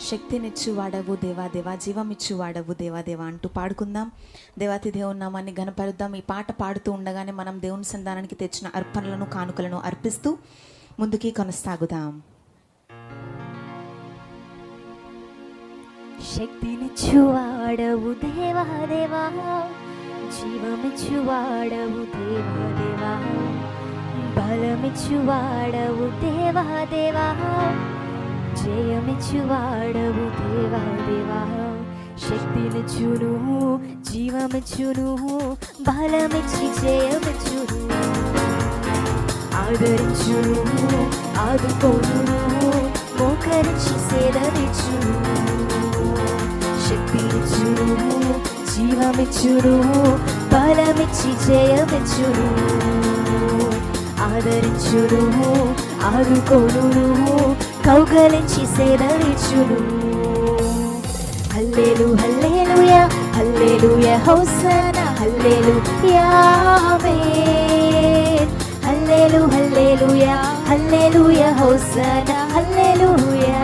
శక్తినిచ్చువాడవు దేవా దేవా జీవమిచ్చువాడవు దేవా దేవా అంటూ పాడుకుందాం. దేవాతి దేవుని నామాన్ని గనపరుద్దాం ఈ పాట పాడుతూ ఉండగానే మనం దేవుని సంధానానికి తెచ్చిన అర్పణలను కానుకలను అర్పిస్తూ ముందుకి కొనసాగుదాం. శక్తినిచ్చువాడవు దేవా దేవా జీవమిచ్చువాడవు దేవా దేవా బలమిచ్చువాడవు దేవా దేవా. జయమిచ్చువాడవు దేవా దేవా శక్తినిచ్చును జీవమిచ్చును బలమిచ్చి జయమిచ్చును. ఆదరించును ఆదుకోను మోకరించి సేదరిచును శక్తినిచ్చును జీవమిచ్చును బలమిచ్చి జయమిచ్చును. ఆదరించును ఆదుకోను కౌగలించి సేదరిచును హల్లేలు హల్లేలుయా హల్లేలుయా హౌసన హల్లేలు యామేన్ హల్లేలు హల్లేలుయా హల్లేలుయా హౌసనా హల్లేలుయా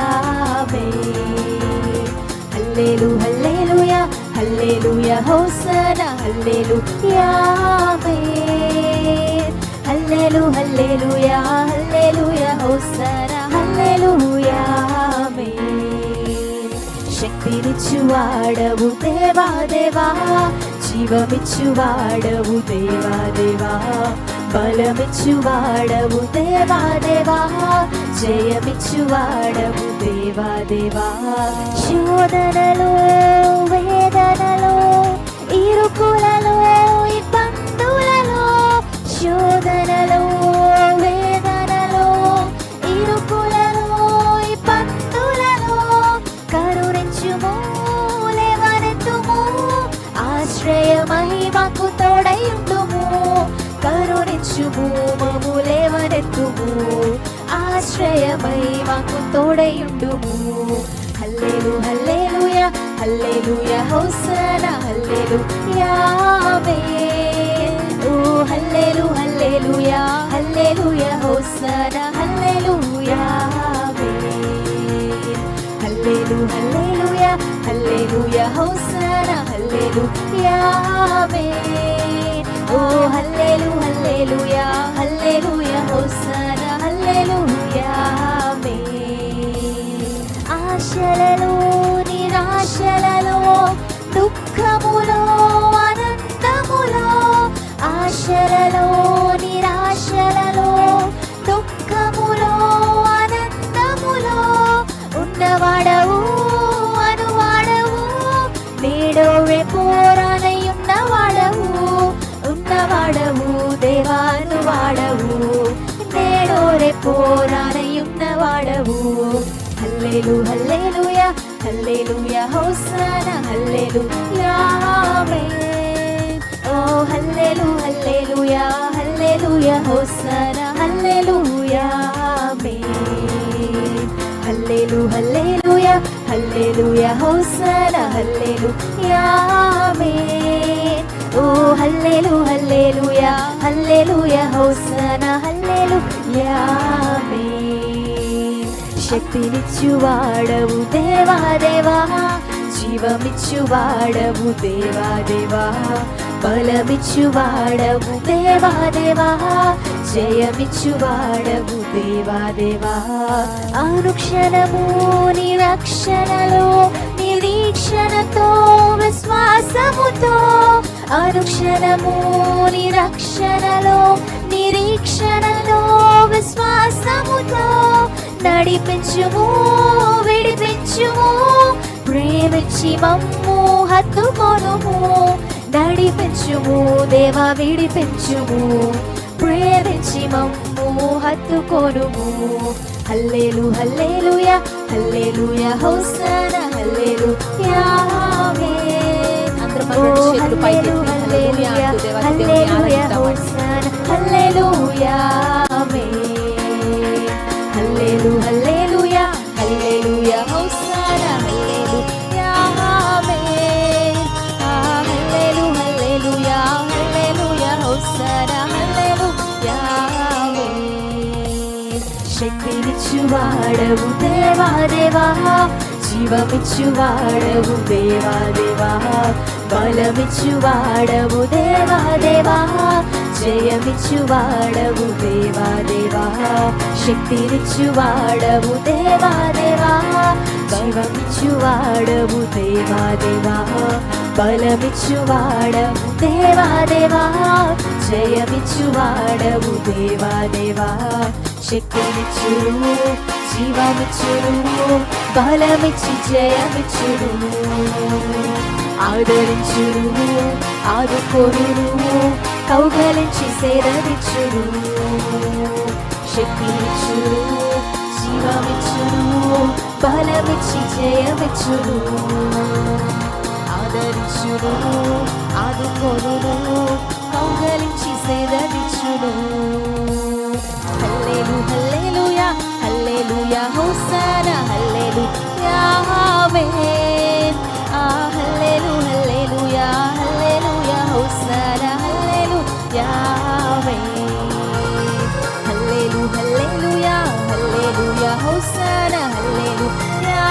ఆమేన్. హల్లేలు హల్లేలుయా హల్లేలుయా హౌసన హల్లేలు యామేన్ హల్లేలు హల్లేలుయా హల్లేలుయా హౌసన హల్లేలుయా ఆమేన్ శక్తినిచ్చువాడవు దేవా దేవా జీవమిచ్చువాడవు దేవా దేవా బలమిచ్చువాడవు దేవా దేవా జయమిచ్చువాడవు దేవా దేవా శోధనలో వేదనలో ఇరుకులలో కరుణించుము మము లేవనెత్తుము. ఆశ్రయమై మాకు తోడయుండుము. హల్లేలు హల్లేలుయా హల్లేలుయా హౌసన హల్లేలు యామేన్ ఓ హల్లేలు హల్లేలుయా హల్లేలుయా హౌసన హల్లేలు ఆమేన్. హల్లేలు హల్లేలుయా హల్లేలుయా హౌసనా హల్లేలుయా ఆమేన్. ఓ హల్లే హల్లేలుయా హల్లేలుయా హౌసనా హల్లేలుయా ఆమేన్. ఆశలలో నిరాశలలో దుఃఖములో అనంతములో ఆశలలో ఉన్నవాడవు హల్లేలు హల్లేలుయా హల్లేలుయా హోసనా హల్లేలుయా ఆమేన్. ఓ హల్లేలు హల్లేలుయా హల్లేలుయా హోసనా హల్లేలుయా ఆమేన్. హల్లేలు హల్లేలుయా హల్లేలుయా హోసనా హల్లేలుయా ఆమేన్. ఓ హల్లేలు హల్లేలుయా హల్లేలుయా హోసనా హల్లేలుయా. ఆమేన్ శక్తినిచ్చువాడవు దేవా దేవా జీవమిచ్చువాడవు దేవా దేవా బలమిచ్చువాడవు దేవా దేవా జయమిచ్చువాడవు దేవా దేవా. అనుక్షణము నిరక్షణలో నిరీక్షణతో విశ్వాసముతో అనుక్షణము నిరక్షణలో నిరీక్షణలో విశ్వాసముతో నడిపించుము విడిపించుము ప్రేమించి మమ్ము హత్తుకొనుము నడిపించుము దేవా విడిపించుము ప్రేమించి మమ్ము హత్తుకొనుము హల్లేలు హల్లేలుయా హల్లేలుయా హోసనా చేతులు పైకెత్తి హల్లెలూయా హల్లెలూయా. హోసనా హల్లెలూయా. హల్లెలు హల్లెలూయా హల్లెలూయా హోసనా హల్లెలూయా ఆమేన్ ఆ హల్లెలు హల్లెలూయా హల్లెలూయా హోసనా హల్లెలూయా ఆమేన్ శక్తినిచ్చువాడవు దేవా దేవా జీవమిచ్చువాడవు దేవా దేవా బలమిచ్చువాడవు దేవా దేవా జయమిచ్చువాడవు దేవా దేవా శక్తినిచ్చువాడవు దేవా దేవా జీవమిచ్చువాడవు దేవా దేవా బలమిచ్చువాడవు దేవా దేవా జయమిచ్చువాడవు దేవా దేవా శక్తినిచ్చుడు జీవమిచ్చుడు బలమిచ్చి జయమిచ్చుడు ఆదరించుడు ఆదుకోరుడు కౌగలించి సేదవిచ్చుడు శక్తినిచ్చుడు జీవమిచ్చుడు బలమిచ్చి జయమిచ్చుడు ఆదరించుడు ఆదుకోరుడు కౌగలించి సేదవిచ్చుడు హల్లేలు హల్లేలుయా హల్లేలుయా హోసారా హల్లేలు యావే హల్లెలు హల్లెలూయా హల్లెలూయా హోసనా హల్లెలూయా